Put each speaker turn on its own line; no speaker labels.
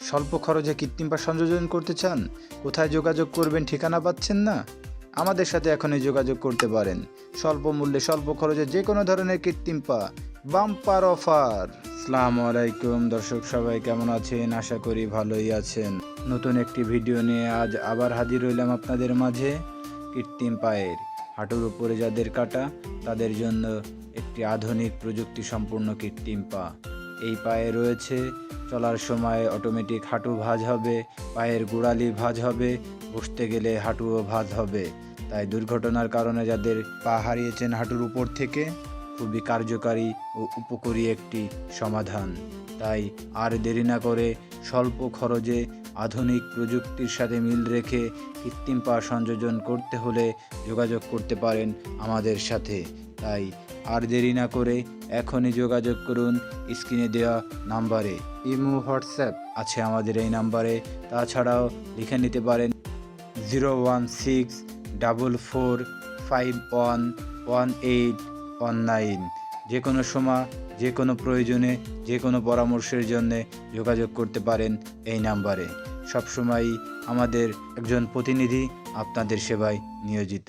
স্বল্প খরচে কৃত্রিম পা সংযোজন করতে চান? কোথায় যোগাযোগ করবেন ঠিকানা পাচ্ছেন না? আমাদের সাথে এখনই যোগাযোগ করতে পারেন। স্বল্প মূল্যে স্বল্প খরচে যে কোনো ধরনের কৃত্রিম পা, বাম্পার অফার। আসসালামু আলাইকুম, দর্শক সবাই কেমন আছেন? আশা করি ভালোই আছেন। নতুন একটি ভিডিও নিয়ে আজ আবার হাজির হইলাম আপনাদের মাঝে। কৃত্রিম পায়ের হাঁটুর উপরে যাদের কাটা, তাদের জন্য একটি আধুনিক প্রযুক্তি সম্পূর্ণ কৃত্রিম পা। এই পায়ে রয়েছে। চলার সময় অটোমেটিক হাঁটু ভাঁজ হবে, পায়ের গোড়ালি ভাঁজ হবে, বসতে গেলে হাঁটুও ভাঁজ হবে। তাই দুর্ঘটনার কারণে যাদের পা হারিয়েছেন হাঁটুর উপর থেকে, খুবই কার্যকারী ও উপকারী একটি সমাধান। তাই আর দেরি না করে স্বল্প খরচে আধুনিক প্রযুক্তির সাথে মিল রেখে কৃত্রিম পা সংযোজন করতে হলে যোগাযোগ করতে পারেন আমাদের সাথে। তাই আর দেরি না করে এখনই যোগাযোগ করুন স্ক্রিনে দেওয়া নাম্বারে। ইমো, হোয়াটসঅ্যাপ আছে আমাদের এই নাম্বারে। তাছাড়াও লিখে নিতে পারেন zero one six double four five one one eight one nine. যে কোনো সময় যে কোনো প্রয়োজনে যে কোনো পরামর্শের জন্যে যোগাযোগ করতে পারেন এই নাম্বারে। সবসময়ই আমাদের একজন প্রতিনিধি আপনাদের সেবায় নিয়োজিত।